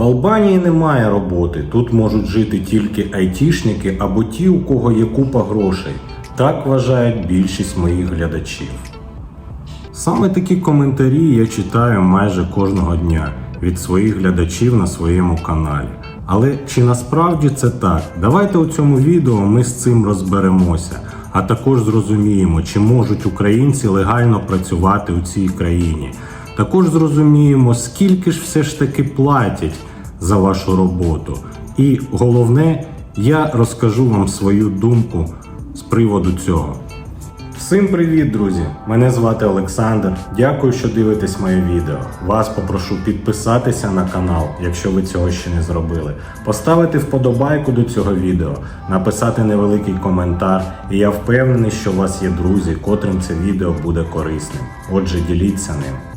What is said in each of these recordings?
В Албанії немає роботи. Тут можуть жити тільки айтішники або ті, у кого є купа грошей. Так вважають більшість моїх глядачів. Саме такі коментарі я читаю майже кожного дня від своїх глядачів на своєму каналі. Але чи насправді це так? Давайте у цьому відео ми з цим розберемося, а також зрозуміємо, чи можуть українці легально працювати у цій країні. Також зрозуміємо, скільки ж все ж таки платять за вашу роботу. І головне, я розкажу вам свою думку з приводу цього. Всім привіт, друзі! Мене звати Олександр. Дякую, що дивитесь моє відео. Вас попрошу підписатися на канал, якщо ви цього ще не зробили, поставити вподобайку до цього відео, написати невеликий коментар, і я впевнений, що у вас є друзі, котрим це відео буде корисним. Отже, діліться ним.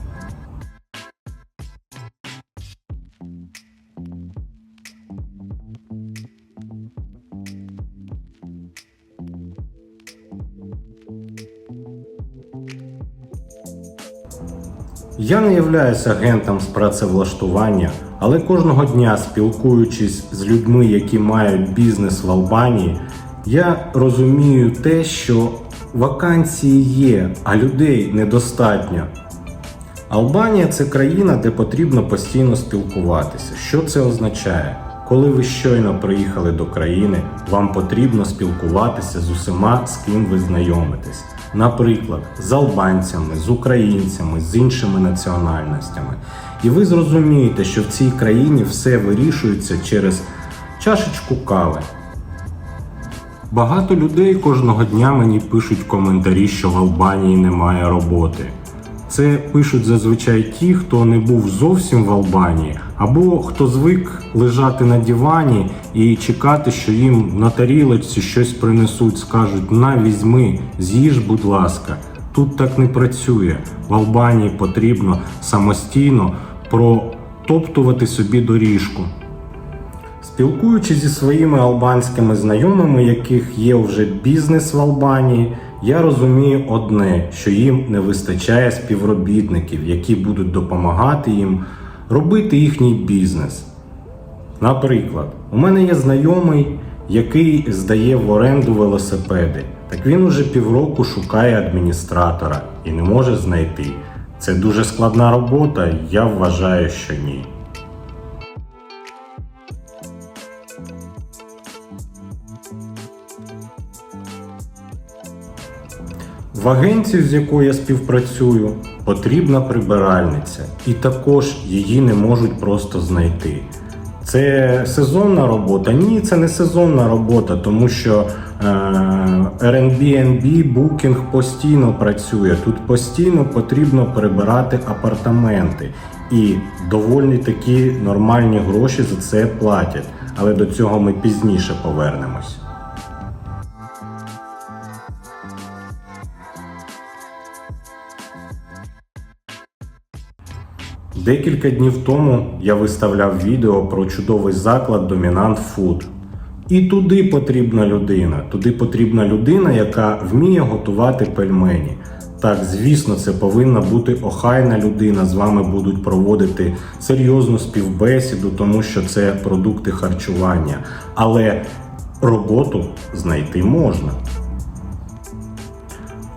Я не являюсь агентом з працевлаштування, але кожного дня спілкуючись з людьми, які мають бізнес в Албанії, я розумію те, що вакансії є, а людей недостатньо. Албанія це країна, де потрібно постійно спілкуватися. Що це означає? Коли ви щойно приїхали до країни, вам потрібно спілкуватися з усіма, з ким ви знайомитесь. Наприклад, з албанцями, з українцями, з іншими національностями. І ви зрозумієте, що в цій країні все вирішується через чашечку кави. Багато людей кожного дня мені пишуть коментарі, що в Албанії немає роботи. Це пишуть зазвичай ті, хто не був зовсім в Албанії, або хто звик лежати на дивані і чекати, що їм на тарілочці щось принесуть, скажуть на візьми, з'їж, будь ласка. Тут так не працює. В Албанії потрібно самостійно протоптувати собі доріжку. Спілкуючись зі своїми албанськими знайомими, яких є вже бізнес в Албанії, я розумію одне, що їм не вистачає співробітників, які будуть допомагати їм робити їхній бізнес. Наприклад, у мене є знайомий, який здає в оренду велосипеди. Так він уже півроку шукає адміністратора і не може знайти. Це дуже складна робота, я вважаю, що ні. В агенцію, з якою я співпрацюю, потрібна прибиральниця, і також її не можуть просто знайти. Це сезонна робота? Ні, це не сезонна робота, тому що е, Airbnb, Booking постійно працює. Тут постійно потрібно прибирати апартаменти. І доволі такі нормальні гроші за це платять. Але до цього ми пізніше повернемось. Декілька днів тому я виставляв відео про чудовий заклад Dominant Food. І туди потрібна людина. Туди потрібна людина, яка вміє готувати пельмені. Так, звісно, це повинна бути охайна людина. З вами будуть проводити серйозну співбесіду, тому що це продукти харчування. Але роботу знайти можна.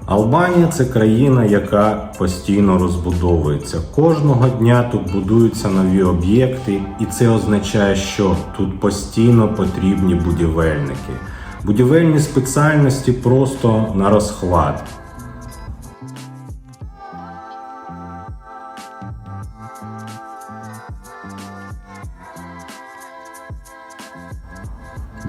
Албанія це країна, яка постійно розбудовується. Кожного дня тут будуються нові об'єкти, і це означає, що тут постійно потрібні будівельники. Будівельні спеціальності просто на розхват.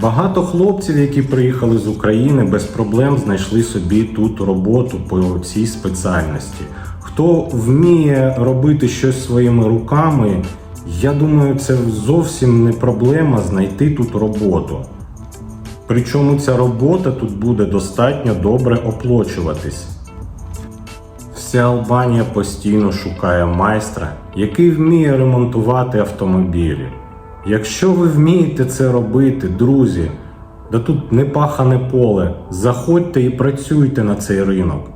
Багато хлопців, які приїхали з України, без проблем знайшли собі тут роботу по цій спеціальності. Хто вміє робити щось своїми руками, я думаю, це зовсім не проблема знайти тут роботу. Причому ця робота тут буде достатньо добре оплачуватись. Вся Албанія постійно шукає майстра, який вміє ремонтувати автомобілі. Якщо ви вмієте це робити, друзі, да тут не пахане поле, заходьте і працюйте на цей ринок.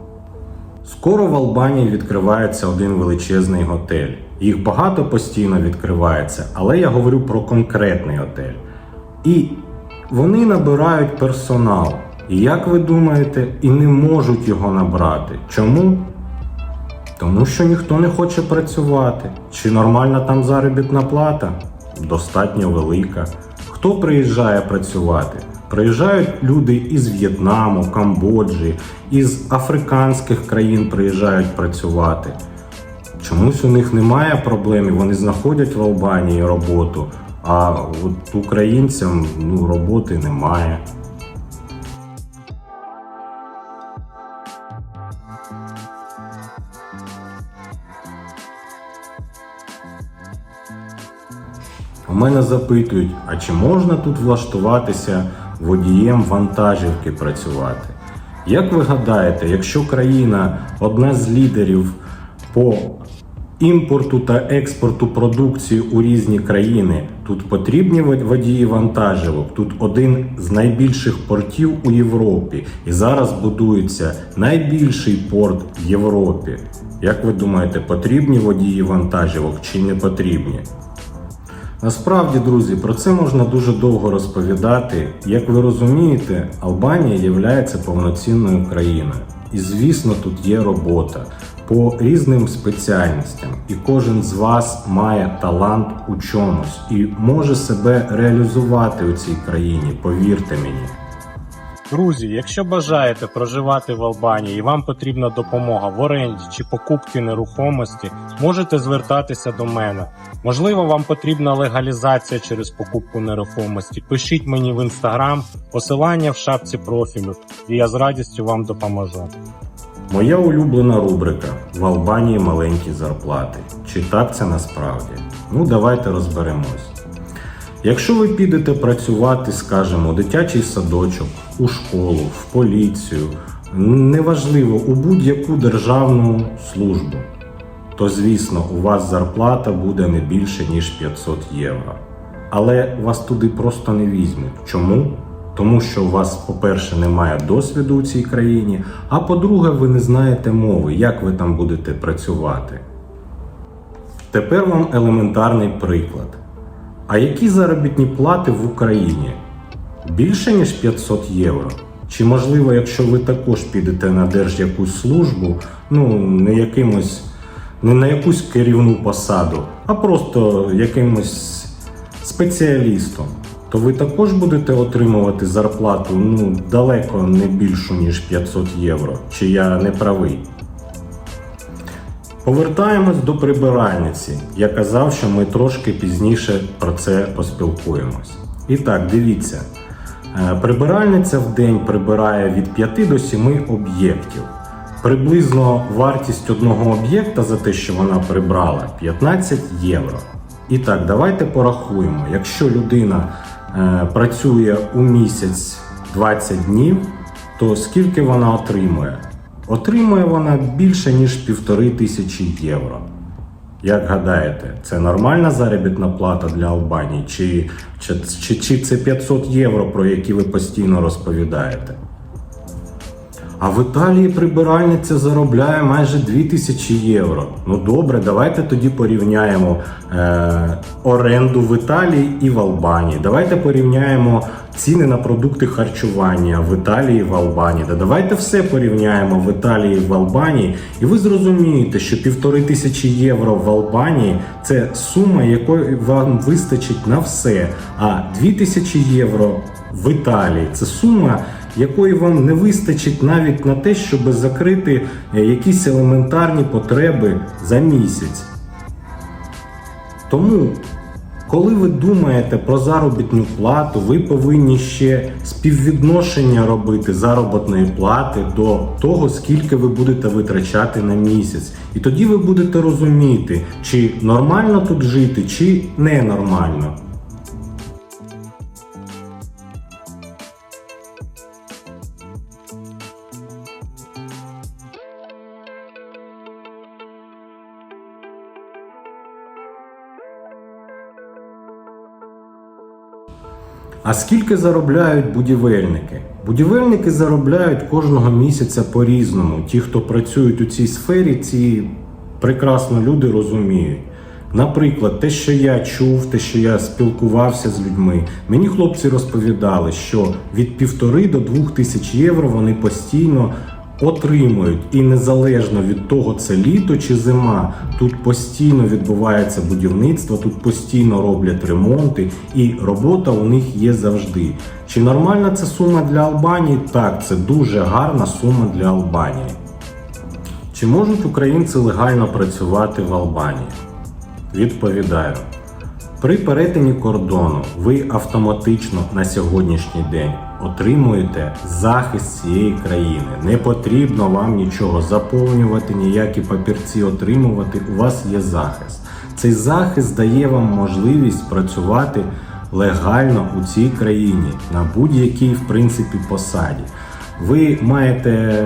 Скоро в Албанії відкривається один величезний готель. Їх багато постійно відкривається, але я говорю про конкретний отель. І вони набирають персонал. І як ви думаєте, і не можуть його набрати. Чому? Тому що ніхто не хоче працювати. Чи нормальна там заробітна плата? Достатньо велика. Хто приїжджає працювати? Приїжджають люди із В'єтнаму, Камбоджі, із африканських країн приїжджають працювати. Чомусь у них немає проблем, вони знаходять в Албанії роботу, а от українцям ну, роботи немає. У мене запитують, а чи можна тут влаштуватися водієм вантажівки працювати? Як ви гадаєте, якщо країна одна з лідерів по імпорту та експорту продукції у різні країни, тут потрібні водії вантажівок, тут один з найбільших портів у Європі, і зараз будується найбільший порт в Європі. Як ви думаєте, потрібні водії вантажівок чи не потрібні? Насправді, друзі, про це можна дуже довго розповідати. Як ви розумієте, Албанія є повноцінною країною. І звісно, тут є робота по різним спеціальностям, і кожен з вас має талант у чомусь і може себе реалізувати у цій країні, повірте мені. Друзі, якщо бажаєте проживати в Албанії і вам потрібна допомога в оренді чи покупці нерухомості, можете звертатися до мене. Можливо, вам потрібна легалізація через покупку нерухомості. Пишіть мені в інстаграм, посилання в шапці профілю, і я з радістю вам допоможу. Моя улюблена рубрика в Албанії маленькі зарплати. Чи так це насправді? Ну, давайте розберемось. Якщо ви підете працювати, скажімо, у дитячий садочок, у школу, в поліцію, неважливо, у будь-яку державну службу, то звісно у вас зарплата буде не більше ніж 500 євро. Але вас туди просто не візьмуть. Чому? Тому що у вас, по-перше, немає досвіду у цій країні, а по-друге, ви не знаєте мови, як ви там будете працювати. Тепер вам елементарний приклад. А які заробітні плати в Україні? Більше ніж 500 євро? Чи можливо, якщо ви також підете на держ якусь службу, ну не якимось, не на якусь керівну посаду, а просто якимось спеціалістом, то ви також будете отримувати зарплату ну далеко не більшу ніж 500 євро. Чи я не правий? Повертаємось до прибиральниці. Я казав, що ми трошки пізніше про це поспілкуємось. І так, дивіться. Е, Прибиральниця в день прибирає від 5 до 7 об'єктів. Приблизно вартість одного об'єкта за те, що вона прибрала 15 євро. І так, давайте порахуємо. Якщо людина е, працює у місяць 20 днів, то скільки вона отримує? Отримує вона більше ніж півтори тисячі євро. Як гадаєте, це нормальна заробітна плата для Албанії, чи, чи, чи, чи це 500 євро, про які ви постійно розповідаєте? А в Італії прибиральниця заробляє майже 2000 євро. Ну добре, давайте тоді порівняємо е, оренду в Італії і в Албанії. Давайте порівняємо ціни на продукти харчування в Італії і в Албанії. Да давайте все порівняємо в Італії і в Албанії, і ви зрозумієте, що півтори тисячі євро в Албанії це сума, якої вам вистачить на все. А 2000 євро в Італії це сума якої вам не вистачить навіть на те, щоб закрити е, якісь елементарні потреби за місяць. Тому, коли ви думаєте про заробітну плату, ви повинні ще співвідношення робити заробітної плати до того, скільки ви будете витрачати на місяць. І тоді ви будете розуміти, чи нормально тут жити, чи ненормально. А скільки заробляють будівельники? Будівельники заробляють кожного місяця по-різному. Ті, хто працюють у цій сфері, ці прекрасно люди розуміють. Наприклад, те, що я чув, те, що я спілкувався з людьми, мені хлопці розповідали, що від півтори до двох тисяч євро вони постійно отримують. І незалежно від того, це літо чи зима, тут постійно відбувається будівництво, тут постійно роблять ремонти, і робота у них є завжди. Чи нормальна це сума для Албанії? Так, це дуже гарна сума для Албанії. Чи можуть українці легально працювати в Албанії? Відповідаю. При перетині кордону ви автоматично на сьогоднішній день отримуєте захист цієї країни. Не потрібно вам нічого заповнювати, ніякі папірці отримувати. У вас є захист. Цей захист дає вам можливість працювати легально у цій країні на будь-якій в принципі посаді. Ви маєте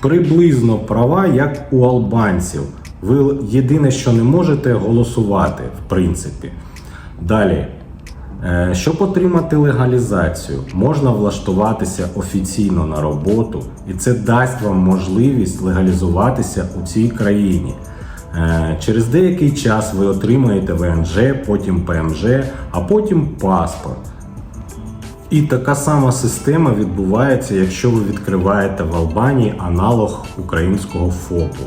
приблизно права, як у албанців. Ви єдине, що не можете голосувати, в принципі. Далі. Е, Щоб отримати легалізацію, можна влаштуватися офіційно на роботу, і це дасть вам можливість легалізуватися у цій країні. Е, Через деякий час ви отримаєте ВНЖ, потім ПМЖ, а потім паспорт. І така сама система відбувається, якщо ви відкриваєте в Албанії аналог українського ФОПу.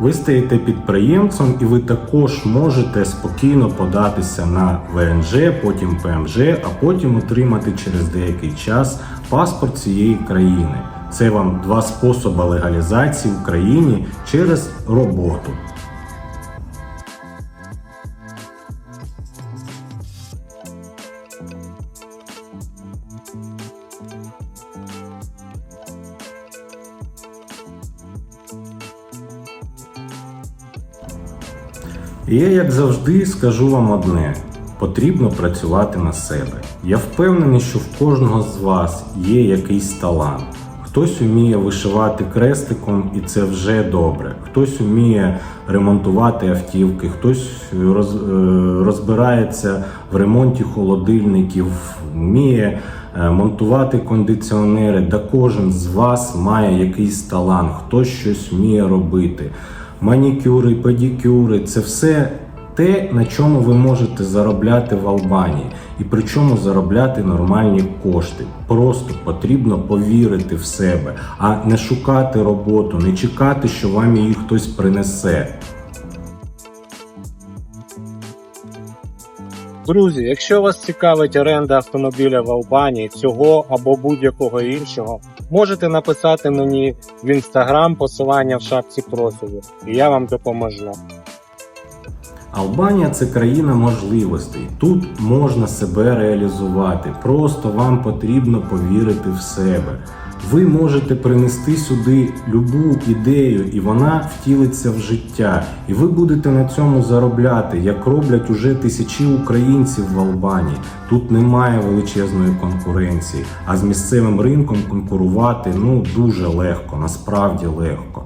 Ви стаєте підприємцем і ви також можете спокійно податися на ВНЖ, потім ПМЖ, а потім отримати через деякий час паспорт цієї країни. Це вам два способи легалізації в країні через роботу. І я, як завжди, скажу вам одне: потрібно працювати на себе. Я впевнений, що в кожного з вас є якийсь талант. Хтось вміє вишивати крестиком, і це вже добре. Хтось вміє ремонтувати автівки, хтось роз, е, розбирається в ремонті холодильників, вміє е, монтувати кондиціонери. Да кожен з вас має якийсь талант, хтось щось вміє робити манікюри, педикюри це все те, на чому ви можете заробляти в Албанії, і причому заробляти нормальні кошти. Просто потрібно повірити в себе, а не шукати роботу, не чекати, що вам її хтось принесе. Друзі, якщо вас цікавить оренда автомобіля в Албанії, цього або будь-якого іншого, можете написати мені в інстаграм посилання в шапці профілю, і я вам допоможу. Албанія це країна можливостей. Тут можна себе реалізувати. Просто вам потрібно повірити в себе. Ви можете принести сюди любу ідею, і вона втілиться в життя. І ви будете на цьому заробляти, як роблять уже тисячі українців в Албанії. Тут немає величезної конкуренції, а з місцевим ринком конкурувати ну дуже легко, насправді легко.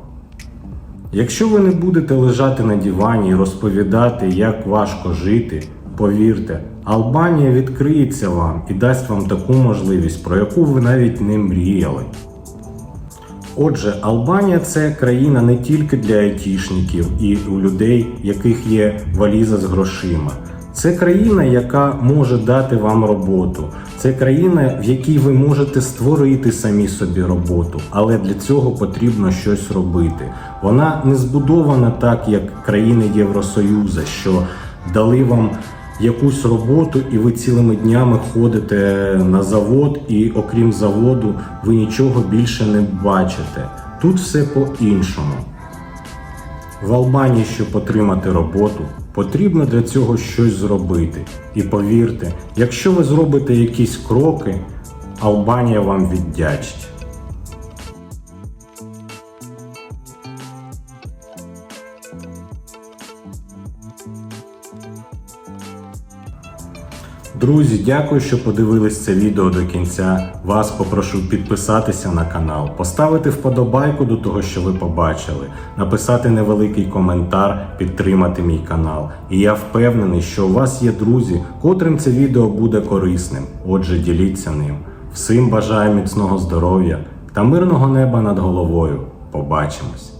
Якщо ви не будете лежати на дивані і розповідати, як важко жити, повірте, Албанія відкриється вам і дасть вам таку можливість, про яку ви навіть не мріяли. Отже, Албанія це країна не тільки для айтішників і у людей, яких є валіза з грошима. Це країна, яка може дати вам роботу. Це країна, в якій ви можете створити самі собі роботу, але для цього потрібно щось робити. Вона не збудована так, як країни Євросоюзу, що дали вам якусь роботу, і ви цілими днями ходите на завод, і окрім заводу, ви нічого більше не бачите. Тут все по-іншому. В Албанії, щоб отримати роботу, потрібно для цього щось зробити. І повірте, якщо ви зробите якісь кроки, Албанія вам віддячить. Друзі, дякую, що подивились це відео до кінця. Вас попрошу підписатися на канал, поставити вподобайку до того, що ви побачили, написати невеликий коментар, підтримати мій канал. І я впевнений, що у вас є друзі, котрим це відео буде корисним. Отже, діліться ним. Всім бажаю міцного здоров'я та мирного неба над головою. Побачимось!